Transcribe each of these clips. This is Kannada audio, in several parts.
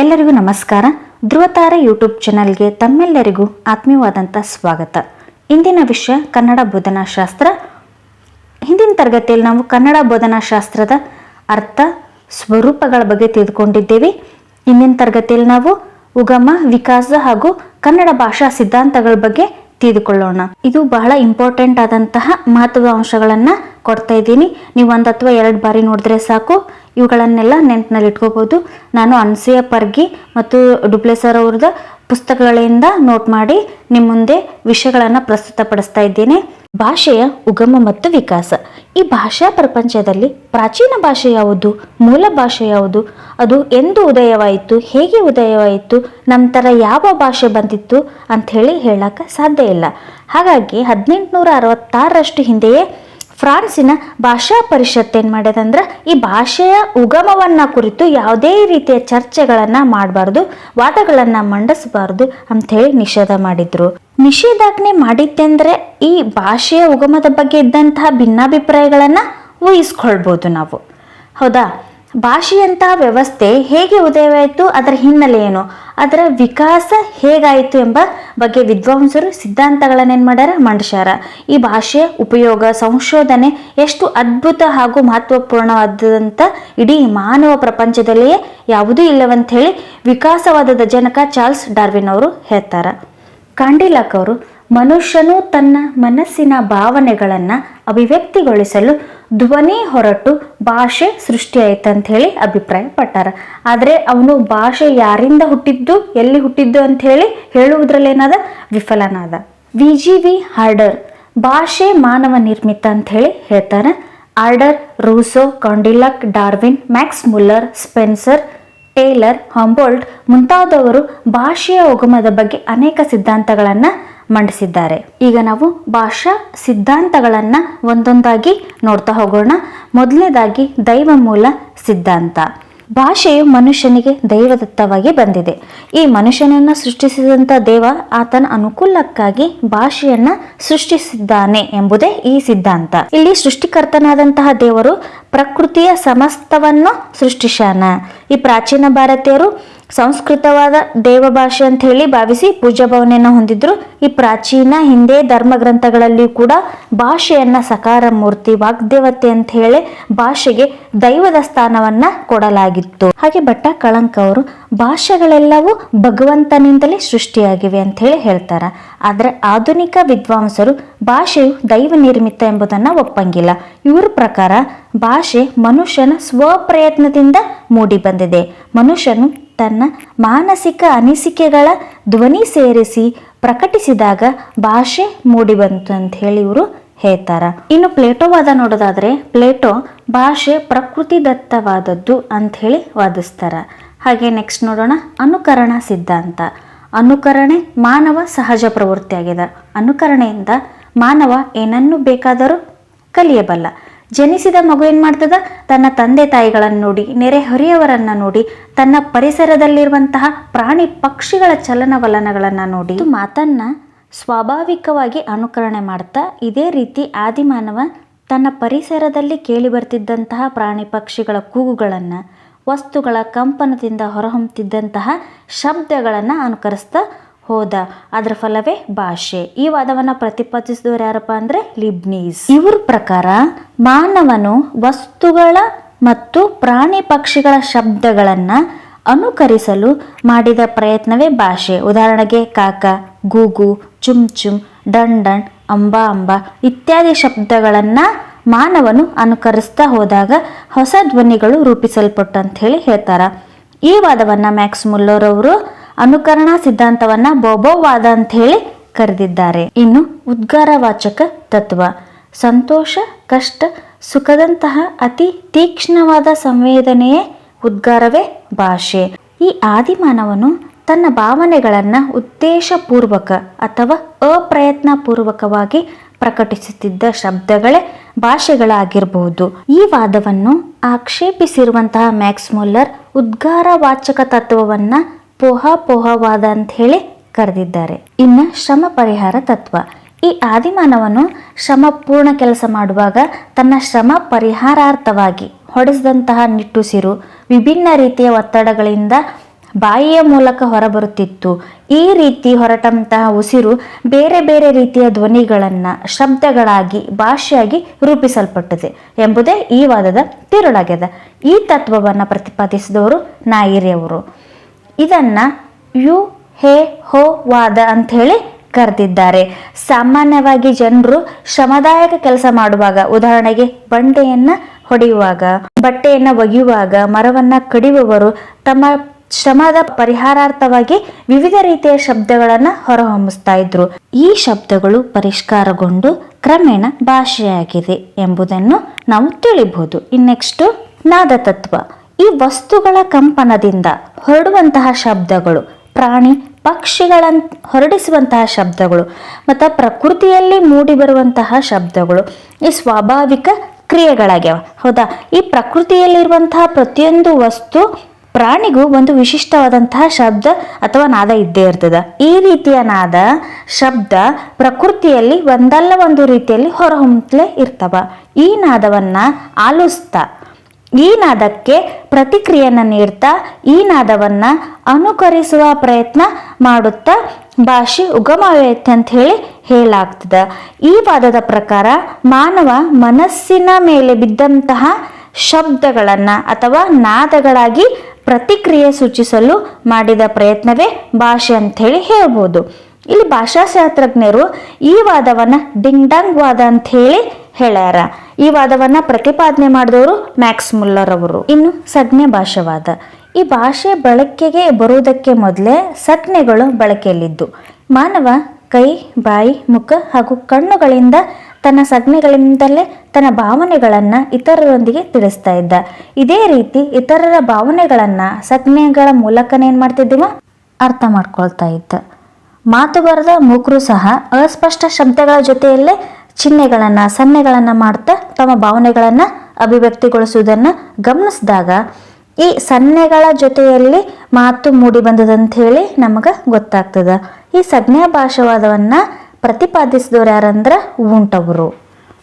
ಎಲ್ಲರಿಗೂ ನಮಸ್ಕಾರ. ಧ್ರುವತಾರ ಯೂಟ್ಯೂಬ್ ಚಾನಲ್ಗೆ ತಮ್ಮೆಲ್ಲರಿಗೂ ಆತ್ಮೀಯವಾದಂಥ ಸ್ವಾಗತ. ಇಂದಿನ ವಿಷಯ ಕನ್ನಡ ಬೋಧನಾಶಾಸ್ತ್ರ. ಹಿಂದಿನ ತರಗತಿಯಲ್ಲಿ ನಾವು ಕನ್ನಡ ಬೋಧನಾಶಾಸ್ತ್ರದ ಅರ್ಥ, ಸ್ವರೂಪಗಳ ಬಗ್ಗೆ ತಿಳಿದುಕೊಂಡಿದ್ದೇವೆ. ಇಂದಿನ ತರಗತಿಯಲ್ಲಿ ನಾವು ಉಗಮ, ವಿಕಾಸ ಹಾಗೂ ಕನ್ನಡ ಭಾಷಾ ಸಿದ್ಧಾಂತಗಳ ಬಗ್ಗೆ ತಿಳಿದುಕೊಳ್ಳೋಣ. ಇದು ಬಹಳ ಇಂಪಾರ್ಟೆಂಟ್ ಆದಂತಹ ಮಹತ್ವದ ಅಂಶಗಳನ್ನ ಕೊಡ್ತಾ ಇದ್ದೀನಿ. ನೀವು ಒಂದು ಅಥವಾ ಎರಡು ಬಾರಿ ನೋಡಿದ್ರೆ ಸಾಕು. ಇವುಗಳನ್ನೆಲ್ಲ ನೆನಪಿನಲ್ಲಿ ಇಟ್ಕೋಬಹುದು ನಾನು ಅನ್ಸೂಯ ಪರ್ಗಿ ಮತ್ತು ಡುಪ್ಲೆಸರ್ ಅವ್ರದ ಪುಸ್ತಕಗಳಿಂದ ನೋಟ್ ಮಾಡಿ ನಿಮ್ಮ ಮುಂದೆ ವಿಷಯಗಳನ್ನು ಪ್ರಸ್ತುತಪಡಿಸ್ತಾ ಇದ್ದೇನೆ. ಭಾಷೆಯ ಉಗಮ ಮತ್ತು ವಿಕಾಸ. ಈ ಭಾಷಾ ಪ್ರಪಂಚದಲ್ಲಿ ಪ್ರಾಚೀನ ಭಾಷೆ ಯಾವುದು, ಮೂಲ ಭಾಷೆ ಯಾವುದು, ಅದು ಎಂದು ಉದಯವಾಯಿತು, ಹೇಗೆ ಉದಯವಾಯಿತು, ನಂತರ ಯಾವ ಭಾಷೆ ಬಂದಿತ್ತು ಅಂಥೇಳಿ ಹೇಳಕ್ಕೆ ಸಾಧ್ಯ ಇಲ್ಲ. ಹಾಗಾಗಿ ಹದಿನೆಂಟುನೂರ ಅರವತ್ತಾರರಷ್ಟು ಹಿಂದೆಯೇ ಫ್ರಾನ್ಸಿನ ಭಾಷಾ ಪರಿಷತ್ ಏನು ಮಾಡ್ಯದಂದ್ರೆ ಈ ಭಾಷೆಯ ಉಗಮವನ್ನು ಕುರಿತು ಯಾವುದೇ ರೀತಿಯ ಚರ್ಚೆಗಳನ್ನು ಮಾಡಬಾರ್ದು, ವಾದಗಳನ್ನು ಮಂಡಿಸಬಾರ್ದು ಅಂಥೇಳಿ ನಿಷೇಧ ಮಾಡಿದ್ರು. ನಿಷೇಧಾಜ್ಞೆ ಮಾಡಿದ್ದೆಂದರೆ ಈ ಭಾಷೆಯ ಉಗಮದ ಬಗ್ಗೆ ಇದ್ದಂತಹ ಭಿನ್ನಾಭಿಪ್ರಾಯಗಳನ್ನು ಊಹಿಸ್ಕೊಳ್ಬೋದು ನಾವು. ಹೌದಾ? ಭಾಷೆಯಂತಹ ವ್ಯವಸ್ಥೆ ಹೇಗೆ ಉದಯವಾಯಿತು, ಅದರ ಹಿನ್ನೆಲೆ ಏನು? ಅದರ ವಿಕಾಸ ಹೇಗಾಯಿತು ಎಂಬ ಬಗ್ಗೆ ವಿದ್ವಾಂಸರು ಸಿದ್ಧಾಂತಗಳನ್ನೇನು ಮಾಡ್ಯಾರ? ಮಂಡಿಸ್ಯಾರ. ಈ ಭಾಷೆಯ ಉಪಯೋಗ, ಸಂಶೋಧನೆ ಎಷ್ಟು ಅದ್ಭುತ ಹಾಗೂ ಮಹತ್ವಪೂರ್ಣವಾದಂಥ ಇಡೀ ಮಾನವ ಪ್ರಪಂಚದಲ್ಲಿಯೇ ಯಾವುದೂ ಇಲ್ಲವಂಥೇಳಿ ವಿಕಾಸವಾದದ ಜನಕ ಚಾರ್ಲ್ಸ್ ಡಾರ್ವಿನ್ ಅವರು ಹೇಳ್ತಾರೆ. ಕಾಂಡಿಲಾಕ್ ಅವರು ಮನುಷ್ಯನು ತನ್ನ ಮನಸ್ಸಿನ ಭಾವನೆಗಳನ್ನು ಅಭಿವ್ಯಕ್ತಿಗೊಳಿಸಲು ಧ್ವನಿ ಹೊರಟು ಭಾಷೆ ಸೃಷ್ಟಿಯಾಯ್ತು ಅಭಿಪ್ರಾಯ ಪಟ್ಟಾರ ಆದರೆ ಅವನು ಭಾಷೆ ಯಾರಿಂದ ಹುಟ್ಟಿದ್ದು, ಎಲ್ಲಿ ಹುಟ್ಟಿದ್ದು ಅಂತ ಹೇಳಿ ಹೇಳುವುದ್ರಲ್ಲಿ ಏನಾದ? ವಿಫಲನಾದ. ವಿ ಜಿ ವಿ ಹಾರ್ಡರ್, ಭಾಷೆ ಮಾನವ ನಿರ್ಮಿತ ಅಂತ ಹೇಳಿ ಹೇಳ್ತಾರೆ. Herder Rousseau, Condillac, Darwin, Max Muller, Spencer Taylor, Humboldt ಮುಂತಾದವರು ಭಾಷೆಯ ಉಗಮದ ಬಗ್ಗೆ ಅನೇಕ ಸಿದ್ಧಾಂತಗಳನ್ನು ಮಂಡಿಸಿದ್ದಾರೆ. ಈಗ ನಾವು ಭಾಷಾ ಸಿದ್ಧಾಂತಗಳನ್ನು ಒಂದೊಂದಾಗಿ ನೋಡ್ತಾ ಹೋಗೋಣ. ಮೊದಲನೇದಾಗಿ ದೈವ ಮೂಲ ಸಿದ್ಧಾಂತ. ಭಾಷೆಯು ಮನುಷ್ಯನಿಗೆ ದೈವದತ್ತವಾಗಿ ಬಂದಿದೆ. ಈ ಮನುಷ್ಯನನ್ನು ಸೃಷ್ಟಿಸಿದಂಥ ದೇವ ಆತನ ಅನುಕೂಲಕ್ಕಾಗಿ ಭಾಷೆಯನ್ನ ಸೃಷ್ಟಿಸಿದ್ದಾನೆ ಎಂಬುದೇ ಈ ಸಿದ್ಧಾಂತ. ಇಲ್ಲಿ ಸೃಷ್ಟಿಕರ್ತನಾದಂತಹ ದೇವರು ಪ್ರಕೃತಿಯ ಸಮಸ್ತವನ್ನು ಸೃಷ್ಟಿಸಾನ ಈ ಪ್ರಾಚೀನ ಭಾರತೀಯರು ಸಂಸ್ಕೃತವಾದ ದೇವಭಾಷೆ ಅಂತ ಹೇಳಿ ಭಾವಿಸಿ ಪೂಜಾ ಭಾವನೆಯನ್ನು ಹೊಂದಿದ್ರು. ಈ ಪ್ರಾಚೀನ ಹಿಂದೆ ಧರ್ಮ ಗ್ರಂಥಗಳಲ್ಲಿ ಕೂಡ ಭಾಷೆಯನ್ನ ಸಕಾರ ಮೂರ್ತಿ ವಾಗ್ದೇವತೆ ಅಂತ ಹೇಳಿ ಭಾಷೆಗೆ ದೈವದ ಸ್ಥಾನವನ್ನ ಕೊಡಲಾಗಿತ್ತು. ಹಾಗೆ ಭಟ್ಟ ಕಳಂಕ ಅವರು ಭಾಷೆಗಳೆಲ್ಲವೂ ಭಗವಂತನಿಂದಲೇ ಸೃಷ್ಟಿಯಾಗಿವೆ ಅಂತ ಹೇಳಿ ಹೇಳ್ತಾರ. ಆದ್ರೆ ಆಧುನಿಕ ವಿದ್ವಾಂಸರು ಭಾಷೆಯು ದೈವ ನಿರ್ಮಿತ ಎಂಬುದನ್ನ ಒಪ್ಪಂಗಿಲ್ಲ. ಇವ್ರ ಪ್ರಕಾರ ಭಾಷೆ ಮನುಷ್ಯನ ಸ್ವಪ್ರಯತ್ನದಿಂದ ಮೂಡಿ ಬಂದಿದೆ. ಮನುಷ್ಯನು ತನ್ನ ಮಾನಸಿಕ ಅನಿಸಿಕೆಗಳ ಧ್ವನಿ ಸೇರಿಸಿ ಪ್ರಕಟಿಸಿದಾಗ ಭಾಷೆ ಮೂಡಿಬಂತು ಅಂತ ಹೇಳಿ ಇವರು ಹೇಳ್ತಾರ. ಇನ್ನು ಪ್ಲೇಟೋವಾದ ನೋಡೋದಾದ್ರೆ ಪ್ಲೇಟೋ ಭಾಷೆ ಪ್ರಕೃತಿ ದತ್ತವಾದದ್ದು ಅಂತ ಹೇಳಿ ವಾದಿಸ್ತಾರ. ಹಾಗೆ ನೆಕ್ಸ್ಟ್ ನೋಡೋಣ ಅನುಕರಣ ಸಿದ್ಧಾಂತ. ಅನುಕರಣೆ ಮಾನವ ಸಹಜ ಪ್ರವೃತ್ತಿಯಾಗಿದೆ. ಅನುಕರಣೆಯಿಂದ ಮಾನವ ಏನನ್ನು ಬೇಕಾದರೂ ಕಲಿಯಬಲ್ಲ. ಜನಿಸಿದ ಮಗು ಏನು ಮಾಡ್ತದ ತನ್ನ ತಂದೆ ತಾಯಿಗಳನ್ನು ನೋಡಿ ನೆರೆಹೊರೆಯವರನ್ನು ನೋಡಿ, ತನ್ನ ಪರಿಸರದಲ್ಲಿರುವಂತಹ ಪ್ರಾಣಿ ಪಕ್ಷಿಗಳ ಚಲನವಲನಗಳನ್ನು ನೋಡಿ. ಮಾತನ್ನ ಸ್ವಾಭಾವಿಕವಾಗಿ ಅನುಕರಣೆ ಮಾಡ್ತಾ, ಇದೇ ರೀತಿ ಆದಿಮಾನವ ತನ್ನ ಪರಿಸರದಲ್ಲಿ ಕೇಳಿ ಬರ್ತಿದ್ದಂತಹ ಪ್ರಾಣಿ ಪಕ್ಷಿಗಳ ಕೂಗುಗಳನ್ನು, ವಸ್ತುಗಳ ಕಂಪನದಿಂದ ಹೊರಹೊಮ್ಮುತ್ತಿದ್ದಂತಹ ಶಬ್ದಗಳನ್ನು ಅನುಕರಿಸ್ತಾ ಹೋದ. ಅದರ ಫಲವೇ ಭಾಷೆ. ಈ ವಾದವನ್ನು ಪ್ರತಿಪಾದಿಸಿದವರು ಯಾರಪ್ಪ ಅಂದರೆ? ಲಿಬ್ನೀಸ್. ಇವ್ರ ಪ್ರಕಾರ ಮಾನವನು ವಸ್ತುಗಳ ಮತ್ತು ಪ್ರಾಣಿ ಪಕ್ಷಿಗಳ ಶಬ್ದಗಳನ್ನು ಅನುಕರಿಸಲು ಮಾಡಿದ ಪ್ರಯತ್ನವೇ ಭಾಷೆ. ಉದಾಹರಣೆಗೆ ಕಾಕ, ಗೂಗು, ಚುಮ್ ಚುಮ್ ಡಣ್ ಡಣ್ ಅಂಬಾ ಅಂಬಾ ಇತ್ಯಾದಿ ಶಬ್ದಗಳನ್ನು ಮಾನವನು ಅನುಕರಿಸ್ತಾ ಹೋದಾಗ ಹೊಸ ಧ್ವನಿಗಳು ರೂಪಿಸಲ್ಪಟ್ಟಂತ ಹೇಳಿ ಹೇಳ್ತಾರೆ. ಈ ವಾದವನ್ನು ಮ್ಯಾಕ್ಸ್ ಮುಲ್ಲೋರವರು ಅನುಕರಣ ಸಿದ್ಧಾಂತವನ್ನ ಬೋಬೋವಾದ ಅಂತ ಹೇಳಿ ಕರೆದಿದ್ದಾರೆ. ಇನ್ನು ಉದ್ಗಾರವಾಚಕ ತತ್ವ. ಸಂತೋಷ, ಕಷ್ಟ, ಸುಖದಂತಹ ಅತಿ ತೀಕ್ಷ್ಣವಾದ ಸಂವೇದನೆಯೇ ಉದ್ಗಾರವೇ ಭಾಷೆ. ಈ ಆದಿಮಾನವನು ತನ್ನ ಭಾವನೆಗಳನ್ನು ಉದ್ದೇಶಪೂರ್ವಕ ಅಥವಾ ಅಪ್ರಯತ್ನ ಪೂರ್ವಕವಾಗಿ ಪ್ರಕಟಿಸುತ್ತಿದ್ದ ಶಬ್ದಗಳೇ ಭಾಷೆಗಳಾಗಿರಬಹುದು ಈ ವಾದವನ್ನು ಆಕ್ಷೇಪಿಸಿರುವಂತಹ ಮ್ಯಾಕ್ಸ್ ಮುಲ್ಲರ್ ಉದ್ಗಾರವಾಚಕ ತತ್ವವನ್ನ ಪೋಹಾಪೋಹವಾದ ಅಂತ ಹೇಳಿ ಕರೆದಿದ್ದಾರೆ. ಇನ್ನು ಶ್ರಮ ಪರಿಹಾರ ತತ್ವ. ಈ ಆದಿಮಾನವನು ಶ್ರಮಪೂರ್ಣ ಕೆಲಸ ಮಾಡುವಾಗ ತನ್ನ ಶ್ರಮ ಪರಿಹಾರಾರ್ಥವಾಗಿ ಹೊಡೆಸಿದಂತಹ ನಿಟ್ಟುಸಿರು ವಿಭಿನ್ನ ರೀತಿಯ ಒತ್ತಡಗಳಿಂದ ಬಾಯಿಯ ಮೂಲಕ ಹೊರಬರುತ್ತಿತ್ತು. ಈ ರೀತಿ ಹೊರಟಂತಹ ಉಸಿರು ಬೇರೆ ಬೇರೆ ರೀತಿಯ ಧ್ವನಿಗಳನ್ನು ಶಬ್ದಗಳಾಗಿ ಭಾಷೆಯಾಗಿ ರೂಪಿಸಲ್ಪಟ್ಟಿದೆ ಎಂಬುದೇ ಈ ವಾದದ ತಿರುಳಾಗ್ಯದ. ಈ ತತ್ವವನ್ನು ಪ್ರತಿಪಾದಿಸಿದವರು ನಾಯಿರಿಯವರು. ಇದನ್ನ ಯು, ಹೇ, ಹೋ, ವಾದ ಅಂತ ಹೇಳಿ ಕರೆದಿದ್ದಾರೆ. ಸಾಮಾನ್ಯವಾಗಿ ಜನರು ಶ್ರಮದಾಯಕ ಕೆಲಸ ಮಾಡುವಾಗ, ಉದಾಹರಣೆಗೆ ಬಂಡೆಯನ್ನು ಹೊಡೆಯುವಾಗ, ಬಟ್ಟೆಯನ್ನ ಒಗೆಯುವಾಗ, ಮರವನ್ನ ಕಡಿಯುವವರು ತಮ್ಮ ಶ್ರಮದ ಪರಿಹಾರಾರ್ಥವಾಗಿ ವಿವಿಧ ರೀತಿಯ ಶಬ್ದಗಳನ್ನು ಹೊರಹೊಮ್ಮಿಸ್ತಾ ಇದ್ರು. ಈ ಶಬ್ದಗಳು ಪರಿಷ್ಕಾರಗೊಂಡು ಕ್ರಮೇಣ ಭಾಷೆಯಾಗಿದೆ ಎಂಬುದನ್ನು ನಾವು ತಿಳಿಬಹುದು ನಾದ ತತ್ವ ಈ ವಸ್ತುಗಳ ಕಂಪನದಿಂದ ಹೊರಡುವಂತಹ ಶಬ್ದಗಳು, ಪ್ರಾಣಿ ಪಕ್ಷಿಗಳನ್, ಹೊರಡಿಸುವಂತಹ ಶಬ್ದಗಳು, ಮತ್ತು ಪ್ರಕೃತಿಯಲ್ಲಿ ಮೂಡಿ ಬರುವಂತಹ ಶಬ್ದಗಳು ಈ ಸ್ವಾಭಾವಿಕ ಕ್ರಿಯೆಗಳಾಗ್ಯಾವ. ಹೌದಾ? ಈ ಪ್ರಕೃತಿಯಲ್ಲಿರುವಂತಹ ಪ್ರತಿಯೊಂದು ವಸ್ತು ಪ್ರಾಣಿಗೂ ಒಂದು ವಿಶಿಷ್ಟವಾದಂತಹ ಶಬ್ದ ಅಥವಾ ನಾದ ಇದ್ದೇ ಇರ್ತದೆ. ಈ ರೀತಿಯ ನಾದ, ಶಬ್ದ ಪ್ರಕೃತಿಯಲ್ಲಿ ಒಂದಲ್ಲ ಒಂದು ರೀತಿಯಲ್ಲಿ ಹೊರಹೊಮ್ಮಲೇ ಇರ್ತವ. ಈ ನಾದವನ್ನು ಆಲಿಸ್ತಾ ಈ ನಾದಕ್ಕೆ ಪ್ರತಿಕ್ರಿಯೆಯನ್ನು ನೀಡ್ತಾ ಈ ನಾದವನ್ನ ಅನುಕರಿಸುವ ಪ್ರಯತ್ನ ಮಾಡುತ್ತಾ ಭಾಷೆ ಉಗಮವೈತೆ ಅಂತ ಹೇಳಿ ಹೇಳಾಗ್ತದ ಈ ವಾದದ ಪ್ರಕಾರ ಮಾನವ ಮನಸ್ಸಿನ ಮೇಲೆ ಬಿದ್ದಂತಹ ಶಬ್ದಗಳನ್ನು ಅಥವಾ ನಾದಗಳಾಗಿ ಪ್ರತಿಕ್ರಿಯೆ ಸೂಚಿಸಲು ಮಾಡಿದ ಪ್ರಯತ್ನವೇ ಭಾಷೆ ಅಂತ ಹೇಳಿ ಹೇಳ್ಬೋದು. ಇಲ್ಲಿ ಭಾಷಾಶಾಸ್ತ್ರಜ್ಞರು ಈ ವಾದವನ್ನ ಡಿಂಗ್ ಡಂಗ್ ವಾದ ಅಂತ ಹೇಳಿ ಹೇಳ್ಯಾರ. ಈ ವಾದವನ್ನ ಪ್ರತಿಪಾದನೆ ಮಾಡಿದವರು ಮ್ಯಾಕ್ಸ್ ಮುಲ್ಲರ್ ಅವರು. ಇನ್ನು ಸಜ್ಞೆ ಭಾಷಾವಾದ. ಈ ಭಾಷೆ ಬಳಕೆಗೆ ಬರುವುದಕ್ಕೆ ಮೊದಲೇ ಸಜ್ಞೆಗಳು ಬಳಕೆಯಲ್ಲಿದ್ದು. ಮಾನವ ಕೈ, ಬಾಯಿ, ಮುಖ ಹಾಗೂ ಕಣ್ಣುಗಳಿಂದ ತನ್ನ ಸಜ್ಞೆಗಳಿಂದಲೇ ತನ್ನ ಭಾವನೆಗಳನ್ನು ಇತರರೊಂದಿಗೆ ತಿಳಿಸ್ತಾ ಇದ್ದ. ಇದೇ ರೀತಿ ಇತರರ ಭಾವನೆಗಳನ್ನು ಸಜ್ಞೆಗಳ ಮೂಲಕನೇ ಏನು ಮಾಡ್ತಿದ್ದೀವ? ಅರ್ಥ ಮಾಡ್ಕೊಳ್ತಾ ಇದ್ದ. ಮಾತು ಬರೆದ ಮೂಕರು ಸಹ ಅಸ್ಪಷ್ಟ ಶಬ್ದಗಳ ಜೊತೆಯಲ್ಲೇ ಚಿಹ್ನೆಗಳನ್ನು, ಸನ್ನೆಗಳನ್ನು ಮಾಡ್ತಾ ತಮ್ಮ ಭಾವನೆಗಳನ್ನು ಅಭಿವ್ಯಕ್ತಿಗೊಳಿಸುವುದನ್ನು ಗಮನಿಸಿದಾಗ ಈ ಸನ್ನೆಗಳ ಜೊತೆಯಲ್ಲಿ ಮಾತು ಮೂಡಿ ಬಂದದಂತ ಹೇಳಿ ನಮಗೆ ಗೊತ್ತಾಗ್ತದೆ. ಈ ಸಜ್ಞಾ ಭಾಷಾವಾದವನ್ನು ಪ್ರತಿಪಾದಿಸಿದವರು ಯಾರಂದ್ರೆ ಉಂಟವರು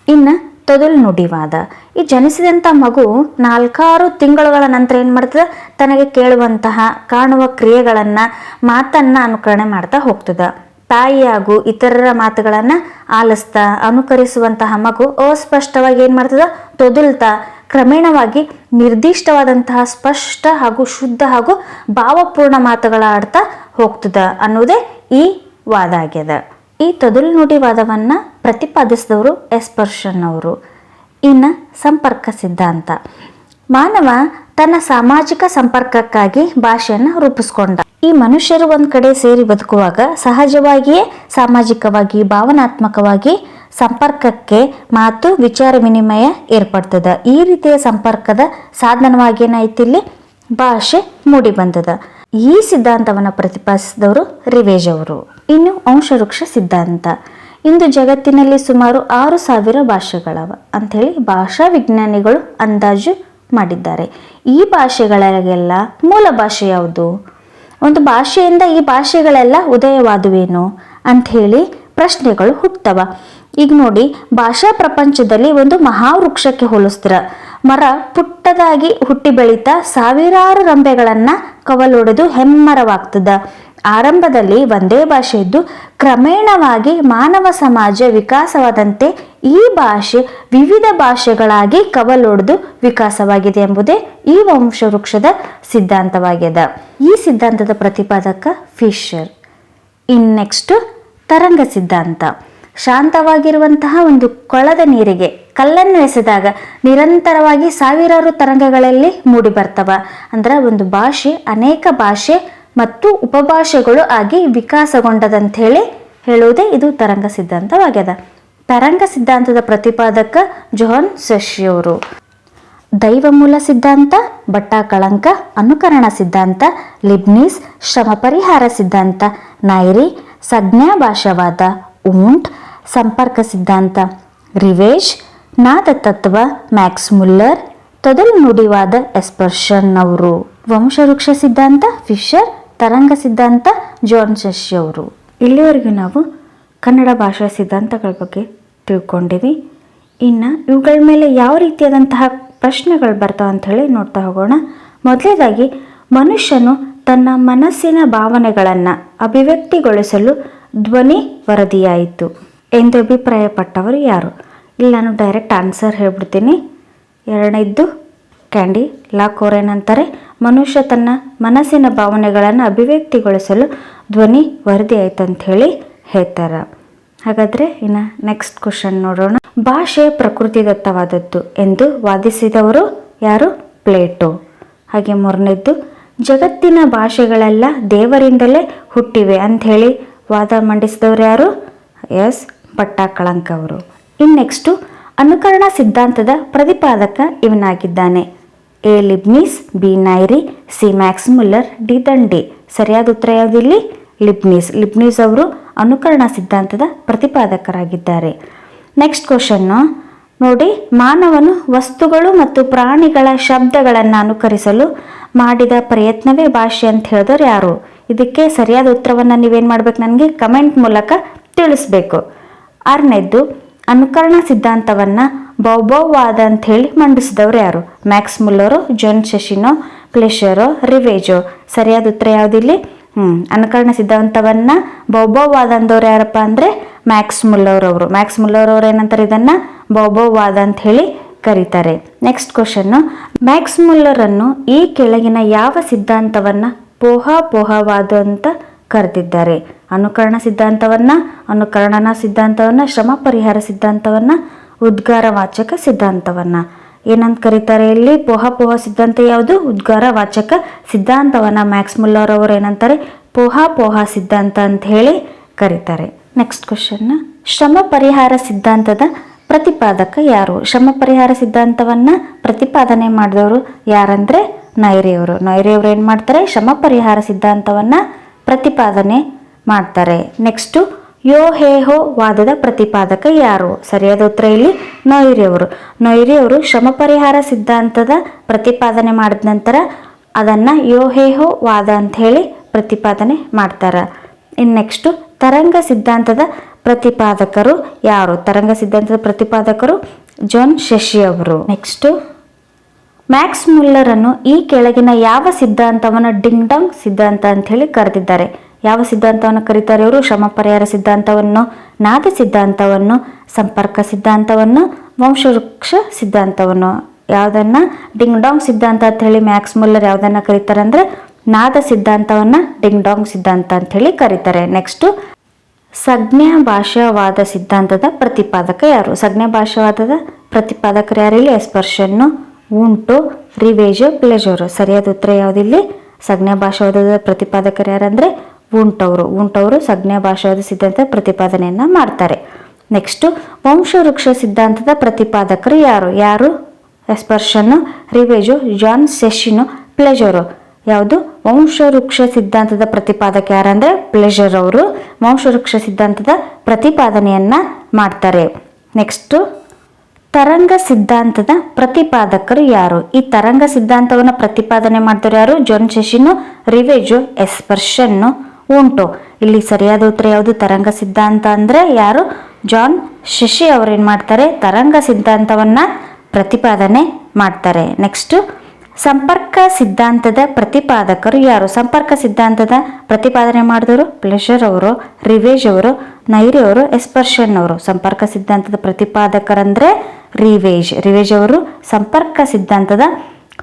ಇನ್ನು ತೊದಲು ನುಡಿವಾದ. ಈ ಜನಿಸಿದಂಥ ಮಗು ನಾಲ್ಕಾರು ತಿಂಗಳುಗಳ ನಂತರ ಏನು ಮಾಡ್ತದೆ? ತನಗೆ ಕೇಳುವಂತಹ, ಕಾಣುವ ಕ್ರಿಯೆಗಳನ್ನು, ಮಾತನ್ನು ಅನುಕರಣೆ ಮಾಡ್ತಾ ಹೋಗ್ತದ. ತಾಯಿ ಹಾಗೂ ಇತರರ ಮಾತುಗಳನ್ನು ಆಲಿಸ್ತಾ ಅನುಕರಿಸುವಂತಹ ಮಗು ಅಸ್ಪಷ್ಟವಾಗಿ ಏನು ಮಾಡ್ತದ? ತೊದಲ್ತಾ? ಕ್ರಮೇಣವಾಗಿ ನಿರ್ದಿಷ್ಟವಾದಂತಹ ಸ್ಪಷ್ಟ ಹಾಗೂ ಶುದ್ಧ ಹಾಗೂ ಭಾವಪೂರ್ಣ ಮಾತುಗಳ ಆಡ್ತಾ ಹೋಗ್ತದ ಅನ್ನೋದೇ ಈ ವಾದ ಆಗ್ಯದ. ಈ ತೊದಲು ನುಡಿ ವಾದವನ್ನು ಪ್ರತಿಪಾದಿಸಿದವರು ಎಸ್ಪರ್ಷನ್ ಅವರು ಇನ್ನು ಸಂಪರ್ಕ ಸಿದ್ಧಾಂತ. ಮಾನವ ತನ್ನ ಸಾಮಾಜಿಕ ಸಂಪರ್ಕಕ್ಕಾಗಿ ಭಾಷೆಯನ್ನು ರೂಪಿಸ್ಕೊಂಡ. ಈ ಮನುಷ್ಯರು ಒಂದು ಕಡೆ ಸೇರಿ ಬದುಕುವಾಗ ಸಹಜವಾಗಿಯೇ, ಸಾಮಾಜಿಕವಾಗಿ, ಭಾವನಾತ್ಮಕವಾಗಿ ಸಂಪರ್ಕಕ್ಕೆ ಮಾತು, ವಿಚಾರ ವಿನಿಮಯ ಏರ್ಪಡ್ತದ. ಈ ರೀತಿಯ ಸಂಪರ್ಕದ ಸಾಧನವಾಗಿ ಏನಾಯ್ತು ಇಲ್ಲಿ? ಭಾಷೆ ಮೂಡಿ ಬಂದದ ಈ ಸಿದ್ಧಾಂತವನ್ನು ಪ್ರತಿಪಾದಿಸಿದವರು ರಿವೇಜ್ ಅವರು. ಇನ್ನು ಅಂಶವೃಕ್ಷ ಸಿದ್ಧಾಂತ. ಇಂದು ಜಗತ್ತಿನಲ್ಲಿ ಸುಮಾರು ಆರು ಸಾವಿರ ಭಾಷೆಗಳವ. ಅಂಥೇಳಿ ಭಾಷಾ ವಿಜ್ಞಾನಿಗಳು ಅಂದಾಜು ಮಾಡಿದ್ದಾರೆ. ಈ ಭಾಷೆಗಳಿಗೆಲ್ಲ ಮೂಲ ಭಾಷೆ ಯಾವುದು? ಒಂದು ಭಾಷೆಯಿಂದ ಈ ಭಾಷೆಗಳೆಲ್ಲ ಉದಯವಾದುವೇನು? ಅಂಥೇಳಿ ಪ್ರಶ್ನೆಗಳು ಹುಟ್ಟವ ಈಗ ನೋಡಿ, ಭಾಷಾ ಪ್ರಪಂಚದಲ್ಲಿ ಒಂದು ಮಹಾವೃಕ್ಷಕ್ಕೆ ಹೋಲಿಸ್ತೀರ. ಮರ ಪುಟ್ಟದಾಗಿ ಹುಟ್ಟಿ ಬೆಳೀತಾ ಸಾವಿರಾರು ರಂಬೆಗಳನ್ನು ಕವಲೊಡೆದು ಹೆಮ್ಮರವಾಗ್ತದ. ಆರಂಭದಲ್ಲಿ ಒಂದೇ ಭಾಷೆ ಇದ್ದು ಕ್ರಮೇಣವಾಗಿ ಮಾನವ ಸಮಾಜ ವಿಕಾಸವಾದಂತೆ ಈ ಭಾಷೆ ವಿವಿಧ ಭಾಷೆಗಳಾಗಿ ಕವಲೊಡೆದು ವಿಕಾಸವಾಗಿದೆ ಎಂಬುದೇ ಈ ವಂಶವೃಕ್ಷದ ಸಿದ್ಧಾಂತವಾಗಿದೆ ಈ ಸಿದ್ಧಾಂತದ ಪ್ರತಿಪಾದಕ ಫಿಶರ್. ಇನ್ ನೆಕ್ಸ್ಟ್ ತರಂಗ ಸಿದ್ಧಾಂತ. ಶಾಂತವಾಗಿರುವಂತಹ ಒಂದು ಕೊಳದ ನೀರಿಗೆ ಕಲ್ಲನ್ನು ಎಸೆದಾಗ ನಿರಂತರವಾಗಿ ಸಾವಿರಾರು ತರಂಗಗಳಲ್ಲಿ ಮೂಡಿ ಬರ್ತವ ಅಂದ್ರೆ ಒಂದು ಭಾಷೆ, ಅನೇಕ ಭಾಷೆ ಮತ್ತು ಉಪಭಾಷೆಗಳು ಆಗಿ ವಿಕಾಸಗೊಂಡದಂತ ಹೇಳಿ ಹೇಳುವುದೇ ಇದು ತರಂಗ ಸಿದ್ಧಾಂತವಾಗ್ಯದ. ತರಂಗ ಸಿದ್ಧಾಂತದ ಪ್ರತಿಪಾದಕ ಜೋಹನ್ ದೈವ ಮೂಲ ಸಿದ್ಧಾಂತ ಬಟ್ಟ ಕಳಂಕ ಅನುಕರಣ ಸಿದ್ಧಾಂತ, ಲಿಬ್ನಿಸ್ ಶ್ರಮ ಪರಿಹಾರ ಸಿದ್ಧಾಂತ ನೈರಿ ಸಂಜ್ಞಾ ಭಾಷಾವಾದ ಉಂಟ್, ಸಂಪರ್ಕ ಸಿದ್ಧಾಂತ, ರಿವೇಶ್ ನಾದ ತತ್ವ ಮ್ಯಾಕ್ಸ್ ಮುಲ್ಲರ್ ತೊದಲು ನುಡಿವಾದ ಎಸ್ಪರ್ಷನ್ ಅವರು ವಂಶವೃಕ್ಷ ಸಿದ್ಧಾಂತ, ಫಿಶರ್ ತರಂಗ ಸಿದ್ಧಾಂತ ಜಾನ್ ಶಶಿ ಅವರು. ಇಲ್ಲಿವರೆಗೂ ನಾವು ಕನ್ನಡ ಭಾಷಾ ಸಿದ್ಧಾಂತಗಳ ಬಗ್ಗೆ ತಿಳ್ಕೊಂಡಿವಿ. ಇನ್ನು ಇವುಗಳ ಮೇಲೆ ಯಾವ ರೀತಿಯಾದಂತಹ ಪ್ರಶ್ನೆಗಳು ಬರ್ತಾವೆ ಹೇಳಿ ನೋಡ್ತಾ ಹೋಗೋಣ. ಮೊದಲೇದಾಗಿ, ಮನುಷ್ಯನು ತನ್ನ ಮನಸ್ಸಿನ ಭಾವನೆಗಳನ್ನು ಅಭಿವ್ಯಕ್ತಿಗೊಳಿಸಲು ಧ್ವನಿ ವರದಿಯಾಯಿತು ಎಂದು ಅಭಿಪ್ರಾಯಪಟ್ಟವರು ಯಾರು? ಇಲ್ಲಿ, ನಾನು ಡೈರೆಕ್ಟ್ ಆನ್ಸರ್ ಹೇಳ್ಬಿಡ್ತೀನಿ. ಎರಡನೇದ್ದು, ಕ್ಯಾಂಡಿ ಲಾಕ್ ಅವರೇನಂತಾರೆ ಏನಂತಾರೆ ಮನುಷ್ಯ ತನ್ನ ಮನಸ್ಸಿನ ಭಾವನೆಗಳನ್ನು ಅಭಿವ್ಯಕ್ತಿಗೊಳಿಸಲು ಧ್ವನಿ ವರದಿ ಆಯ್ತು ಅಂತ ಹೇಳಿ ಹೇಳ್ತಾರೆ. ಹಾಗಾದರೆ ಇನ್ನು ನೆಕ್ಸ್ಟ್ ಕ್ವಶನ್ ನೋಡೋಣ. ಭಾಷೆ ಪ್ರಕೃತಿದತ್ತವಾದದ್ದು ಎಂದು ವಾದಿಸಿದವರು ಯಾರು? ಪ್ಲೇಟೋ. ಹಾಗೆ ಮೂರನೇದ್ದು, ಜಗತ್ತಿನ ಭಾಷೆಗಳೆಲ್ಲ ದೇವರಿಂದಲೇ ಹುಟ್ಟಿವೆ ಅಂಥೇಳಿ ವಾದ ಮಂಡಿಸಿದವರು ಯಾರು? ಎಸ್, ಪಟ್ಟಾಕಳಂಕ್ ಅವರು. ಇನ್ನು ನೆಕ್ಸ್ಟು ಅನುಕರಣ ಸಿದ್ಧಾಂತದ ಪ್ರತಿಪಾದಕ ಇವನಾಗಿದ್ದಾನೆ. A Leibniz, B Noire, C Max Muller, D Dandi. ಸರಿಯಾದ ಉತ್ತರ ಯಾವುದಿಲ್ಲಿ ಲಿಬ್ನೀಸ್. ಲಿಬ್ನೀಸ್ ಅವರು ಅನುಕರಣ ಸಿದ್ಧಾಂತದ ಪ್ರತಿಪಾದಕರಾಗಿದ್ದಾರೆ. ನೆಕ್ಸ್ಟ್ ಕ್ವಶನ್ನು ನೋಡಿ, ಮಾನವನು ವಸ್ತುಗಳು ಮತ್ತು ಪ್ರಾಣಿಗಳ ಶಬ್ದಗಳನ್ನು ಅನುಕರಿಸಲು ಮಾಡಿದ ಪ್ರಯತ್ನವೇ ಭಾಷೆ ಅಂತ ಹೇಳಿದವರು ಯಾರು? ಇದಕ್ಕೆ ಸರಿಯಾದ ಉತ್ತರವನ್ನು ನೀವೇನು ಮಾಡ್ಬೇಕು ನನಗೆ? ಕಮೆಂಟ್ ಮೂಲಕ ತಿಳಿಸ್ಬೇಕು. ಆರನೇದ್ದು ಅನುಕರಣ ಸಿದ್ಧಾಂತವನ್ನು ಬೌಬೌವಾದ ಅಂತ ಹೇಳಿ ಮಂಡಿಸಿದವರು ಯಾರು? ಮ್ಯಾಕ್ಸ್ ಮುಲ್ಲರು, ಜೋನ್ ಶಶಿನೋ, ಪ್ಲೇಷರೋ, ರಿವೇಜೋ? ಸರಿಯಾದ ಉತ್ತರ ಯಾವುದಿಲ್ಲಿ? ಹ್ಞೂ ಅನುಕರಣ ಸಿದ್ಧಾಂತವನ್ನು ಬೌಬೌವಾದ ಅಂದವ್ರು ಯಾರಪ್ಪ ಅಂದರೆ ಮ್ಯಾಕ್ಸ್ ಮುಲ್ಲರ್ ಅವರು ಮ್ಯಾಕ್ಸ್ ಮುಲ್ಲರ್ ಅವರು ಏನಂತಾರೆ ಇದನ್ನು? ಬೌಬೌವಾದ ಅಂತ ಹೇಳಿ ಕರೀತಾರೆ. ನೆಕ್ಸ್ಟ್ ಕ್ವಶನ್ನು ಮ್ಯಾಕ್ಸ್ ಮುಲ್ಲರನ್ನು ಈ ಕೆಳಗಿನ ಯಾವ ಸಿದ್ಧಾಂತವನ್ನು ಪೋಹಾಪೋಹವಾದ ಅಂತ ಕರೆದಿದ್ದಾರೆ. ಅನುಕರಣ ಸಿದ್ಧಾಂತವನ್ನು, ಅನುಕರಣನ ಸಿದ್ಧಾಂತವನ್ನು, ಶ್ರಮ ಪರಿಹಾರ ಸಿದ್ಧಾಂತವನ್ನು ಉದ್ಗಾರವಾಚಕ ಸಿದ್ಧಾಂತವನ್ನು. ಏನಂತ ಕರೀತಾರೆ ಇಲ್ಲಿ? ಪೋಹ ಪೋಹ ಸಿದ್ಧಾಂತ ಯಾವುದು? ಉದ್ಗಾರ ವಾಚಕ ಸಿದ್ಧಾಂತವನ್ನು ಮ್ಯಾಕ್ಸ್ ಮುಲ್ಲರ್ ಅವರು ಏನಂತಾರೆ? ಪೋಹ ಪೋಹ ಸಿದ್ಧಾಂತ ಅಂತ ಹೇಳಿ ಕರೀತಾರೆ. ನೆಕ್ಸ್ಟ್ ಕ್ವಶನ್ ಶ್ರಮ ಪರಿಹಾರ ಸಿದ್ಧಾಂತದ ಪ್ರತಿಪಾದಕ ಯಾರು? ಶ್ರಮ ಪರಿಹಾರ ಸಿದ್ಧಾಂತವನ್ನು ಪ್ರತಿಪಾದನೆ ಮಾಡಿದವರು ಯಾರಂದ್ರೆ ನೈರಿಯವರು. ನೈರಿಯವರು ಏನು ಮಾಡ್ತಾರೆ? ಶ್ರಮ ಪರಿಹಾರ ಸಿದ್ಧಾಂತವನ್ನು ಪ್ರತಿಪಾದನೆ ಮಾಡ್ತಾರೆ. ನೆಕ್ಸ್ಟು ಯೋ ಹೇ ಹೋ ವಾದದ ಪ್ರತಿಪಾದಕ ಯಾರು? ಸರಿಯಾದ ಉತ್ತರ ಇಲ್ಲಿ ನೊಯ್ರಿಯವರು ನೊಯ್ರಿಯವರು ಶ್ರಮ ಪರಿಹಾರ ಸಿದ್ಧಾಂತದ ಪ್ರತಿಪಾದನೆ ಮಾಡಿದ ನಂತರ ಅದನ್ನು ಯೋ ಹೇ ಹೋ ವಾದ ಅಂತ ಹೇಳಿ ಪ್ರತಿಪಾದನೆ ಮಾಡ್ತಾರೆ. ಇನ್ನು ನೆಕ್ಸ್ಟು ತರಂಗ ಸಿದ್ಧಾಂತದ ಪ್ರತಿಪಾದಕರು ಯಾರು? ತರಂಗ ಸಿದ್ಧಾಂತದ ಪ್ರತಿಪಾದಕರು ಜಾನ್ ಶಶಿ ಅವರು. ನೆಕ್ಸ್ಟು ಮ್ಯಾಕ್ಸ್ ಮುಲ್ಲರನ್ನು ಈ ಕೆಳಗಿನ ಯಾವ ಸಿದ್ಧಾಂತವನ್ನು ಡಿಂಗ್ ಡಂಗ್ ಸಿದ್ಧಾಂತ ಅಂತ ಹೇಳಿ ಕರೆದಿದ್ದಾರೆ. ಯಾವ ಸಿದ್ಧಾಂತವನ್ನು ಕರೀತಾರೆ ಇವರು? ಶ್ರಮ ಪರಿಹಾರ ಸಿದ್ಧಾಂತವನ್ನು, ನಾದ ಸಿದ್ಧಾಂತವನ್ನು, ಸಂಪರ್ಕ ಸಿದ್ಧಾಂತವನ್ನು, ವಂಶವೃಕ್ಷ ಸಿದ್ಧಾಂತವನ್ನು. ಯಾವುದನ್ನು ಡಿಂಗ್ ಡಾಂಗ್ ಸಿದ್ಧಾಂತ ಅಂತ ಹೇಳಿ ಮ್ಯಾಕ್ಸ್ ಮುಲ್ಲರ್ ಯಾವುದನ್ನು ಕರೀತಾರೆ ಅಂದರೆ ನಾದ ಸಿದ್ಧಾಂತವನ್ನು ಡಿಂಗ್ ಡಾಂಗ್ ಸಿದ್ಧಾಂತ ಅಂತ ಹೇಳಿ ಕರೀತಾರೆ. ನೆಕ್ಸ್ಟು, ಸಂಜ್ಞಾ ಭಾಷಾವಾದ ಸಿದ್ಧಾಂತದ ಪ್ರತಿಪಾದಕ ಯಾರು? ಸಂಜ್ಞಾ ಭಾಷಾವಾದದ ಪ್ರತಿಪಾದಕರು ಯಾರು ಇಲ್ಲಿ? ಎಸ್ಪರ್ಷನ್ನು ಉಂಟು. ರಿವೇಜ್ ಪ್ಲೇಜರು ಸರಿಯಾದ ಉತ್ತರ ಯಾವುದಿಲ್ಲಿ? ಸಂಜ್ಞಾ ಭಾಷಾವಾದದ ಪ್ರತಿಪಾದಕರು ಯಾರಂದ್ರೆ? ಉಂಟವರು. ಉಂಟವರು ಸಜ್ಞಾ ಭಾಷಾವಾದ ಸಿದ್ಧಾಂತ ಪ್ರತಿಪಾದನೆಯನ್ನ ಮಾಡ್ತಾರೆ. ನೆಕ್ಸ್ಟು ವಂಶವೃಕ್ಷ ಸಿದ್ಧಾಂತದ ಪ್ರತಿಪಾದಕರು ಯಾರು? ಯಾರು? ಎಸ್ಪರ್ಷನ್ನು ರಿವೇಜು ಜಾನ್ ಸೆಶಿನು ಪ್ಲೆಜರು ಯಾವುದು? ವಂಶವೃಕ್ಷ ಸಿದ್ಧಾಂತದ ಪ್ರತಿಪಾದಕ ಯಾರಂದ್ರೆ? ಪ್ಲೇಜರ್ ಅವರು. ವಂಶವೃಕ್ಷ ಸಿದ್ಧಾಂತದ ಪ್ರತಿಪಾದನೆಯನ್ನ ಮಾಡ್ತಾರೆ. ನೆಕ್ಸ್ಟು ತರಂಗ ಸಿದ್ಧಾಂತದ ಪ್ರತಿಪಾದಕರು ಯಾರು? ಈ ತರಂಗ ಸಿದ್ಧಾಂತವನ್ನು ಪ್ರತಿಪಾದನೆ ಮಾಡಿದವರು ಯಾರು? ಜೋನ್ ಶಶಿನು ರಿವೇಜು, ಎಸ್ಪರ್ಷನ್ನು ಉಂಟು. ಇಲ್ಲಿ ಸರಿಯಾದ ಉತ್ತರ ಯಾವುದು? ತರಂಗ ಸಿದ್ಧಾಂತ ಅಂದರೆ ಯಾರು? ಜಾನ್ ಶಶಿ ಅವರು ಏನು ಮಾಡ್ತಾರೆ? ತರಂಗ ಸಿದ್ಧಾಂತವನ್ನು ಪ್ರತಿಪಾದನೆ ಮಾಡ್ತಾರೆ. ನೆಕ್ಸ್ಟು, ಸಂಪರ್ಕ ಸಿದ್ಧಾಂತದ ಪ್ರತಿಪಾದಕರು ಯಾರು? ಸಂಪರ್ಕ ಸಿದ್ಧಾಂತದ ಪ್ರತಿಪಾದನೆ ಮಾಡಿದವರು ಪ್ಲೆಷರ್ ಅವರು, ರಿವೇಜ್ ಅವರು, ನೈರಿ ಅವರು, ಎಸ್ಪರ್ಷನ್ ಅವರು. ಸಂಪರ್ಕ ಸಿದ್ಧಾಂತದ ಪ್ರತಿಪಾದಕರಂದ್ರೆ ರಿವೇಜ್ ರಿವೇಜ್ ಅವರು ಸಂಪರ್ಕ ಸಿದ್ಧಾಂತದ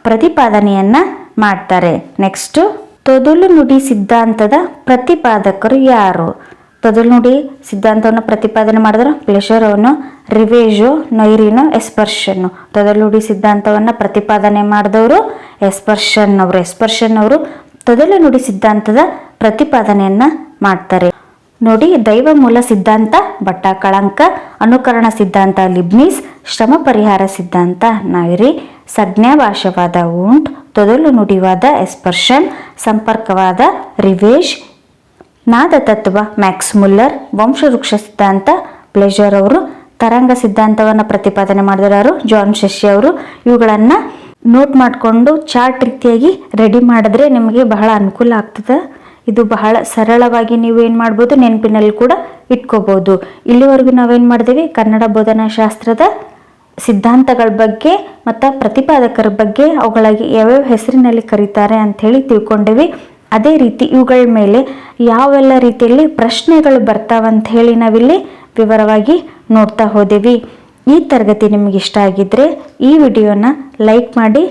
ಪ್ರತಿಪಾದನೆಯನ್ನ ಮಾಡ್ತಾರೆ. ನೆಕ್ಸ್ಟ್ ತೊದಲು ನುಡಿ ಸಿದ್ಧಾಂತದ ಪ್ರತಿಪಾದಕರು ಯಾರು? ತೊದಲು ನುಡಿ ಸಿದ್ಧಾಂತವನ್ನು ಪ್ರತಿಪಾದನೆ ಮಾಡಿದ್ರು ಪ್ಲೇಷರ್ ಅವನು ರಿವೇಜು ನೈರಿನೋ ಎಸ್ಪರ್ಷನ್ನು ತೊದಲು ನುಡಿ ಸಿದ್ಧಾಂತವನ್ನು ಪ್ರತಿಪಾದನೆ ಮಾಡಿದವರು ಎಸ್ಪರ್ಷನ್ ಅವರು. ಎಸ್ಪರ್ಷನ್ ಅವರು ತೊದಲು ನುಡಿ ಸಿದ್ಧಾಂತದ ಪ್ರತಿಪಾದನೆಯನ್ನ ಮಾಡ್ತಾರೆ. ನೋಡಿ, ದೈವ ಮೂಲ ಸಿದ್ಧಾಂತ ಬಟ್ಟ ಕಳಂಕ ಅನುಕರಣ ಸಿದ್ಧಾಂತ, ಲಿಬ್ನೀಸ್, ಶ್ರಮ ಪರಿಹಾರ ಸಿದ್ಧಾಂತ, ನಾಯಿರಿ ಸಂಜ್ಞಾ ಊಂಟ್, ತೊದಲು ನುಡಿವಾದ ಎಸ್ಪರ್ಷನ್, ಸಂಪರ್ಕವಾದ ರಿವೇಶ್, ನಾದ ತತ್ವ, ಮ್ಯಾಕ್ಸ್ ಮುಲ್ಲರ್, ವಂಶವೃಕ್ಷ ಸಿದ್ಧಾಂತ ಪ್ಲೆಜರ್ ಅವರು, ತರಂಗ ಸಿದ್ಧಾಂತವನ್ನು ಪ್ರತಿಪಾದನೆ ಮಾಡಿದವರು ಜಾನ್ ಶಶಿ ಅವರು, ಇವುಗಳನ್ನು ನೋಟ್ ಮಾಡಿಕೊಂಡು ಚಾರ್ಟ್ ರೀತಿಯಾಗಿ ರೆಡಿ ಮಾಡಿದ್ರೆ ನಿಮಗೆ ಬಹಳ ಅನುಕೂಲ ಆಗ್ತದೆ. ಇದು ಬಹಳ ಸರಳವಾಗಿ ನೀವು ಏನು ಮಾಡ್ಬೋದು ನೆನಪಿನಲ್ಲಿ ಕೂಡ ಇಟ್ಕೋಬೋದು. ಇಲ್ಲಿವರೆಗೂ ನಾವೇನು ಮಾಡಿದೀವಿ? ಕನ್ನಡ ಬೋಧನಾಶಾಸ್ತ್ರದ ಸಿದ್ಧಾಂತಗಳ ಬಗ್ಗೆ ಮತ್ತು ಪ್ರತಿಪಾದಕರ ಬಗ್ಗೆ ಅವುಗಳಾಗಿ ಯಾವ್ಯಾವ ಹೆಸರಿನಲ್ಲಿ ಕರೀತಾರೆ ಅಂಥೇಳಿ ತಿಳ್ಕೊಂಡಿವಿ. ಅದೇ ರೀತಿ ಇವುಗಳ ಮೇಲೆ ಯಾವೆಲ್ಲ ರೀತಿಯಲ್ಲಿ ಪ್ರಶ್ನೆಗಳು ಬರ್ತಾವಂತ ಹೇಳಿ ನಾವಿಲ್ಲಿ ವಿವರವಾಗಿ ನೋಡ್ತಾ ಹೋದೆವಿ. ಈ ತರಗತಿ ನಿಮಗೆ ಇಷ್ಟ ಆಗಿದ್ದರೆ ಈ ವಿಡಿಯೋನ ಲೈಕ್ ಮಾಡಿ,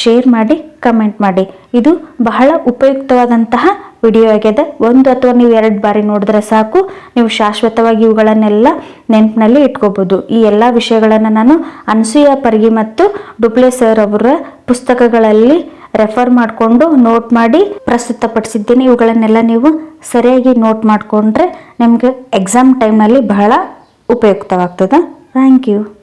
ಶೇರ್ ಮಾಡಿ, ಕಮೆಂಟ್ ಮಾಡಿ. ಇದು ಬಹಳ ಉಪಯುಕ್ತವಾದಂತಹ ವಿಡಿಯೋ ಆಗಿದೆ ಒಂದು ಅಥವಾ ನೀವು ಎರಡು ಬಾರಿ ನೋಡಿದ್ರೆ ಸಾಕು. ನೀವು ಶಾಶ್ವತವಾಗಿ ಇವುಗಳನ್ನೆಲ್ಲ ನೆನಪಿನಲ್ಲಿ ಇಟ್ಕೋಬೋದು. ಈ ಎಲ್ಲ ವಿಷಯಗಳನ್ನು ನಾನು ಅನಸೂಯ ಪರ್ಗಿ ಮತ್ತು ಡುಪ್ಲೆ ಸರ್ ಅವರ ಪುಸ್ತಕಗಳಲ್ಲಿ ರೆಫರ್ ಮಾಡಿಕೊಂಡು ನೋಟ್ ಮಾಡಿ ಪ್ರಸ್ತುತಪಡಿಸಿದ್ದೀನಿ. ಇವುಗಳನ್ನೆಲ್ಲ ನೀವು ಸರಿಯಾಗಿ ನೋಟ್ ಮಾಡಿಕೊಂಡ್ರೆ ನಿಮಗೆ ಎಕ್ಸಾಮ್ ಟೈಮಲ್ಲಿ ಬಹಳ ಉಪಯುಕ್ತವಾಗ್ತದೆ. Thank you.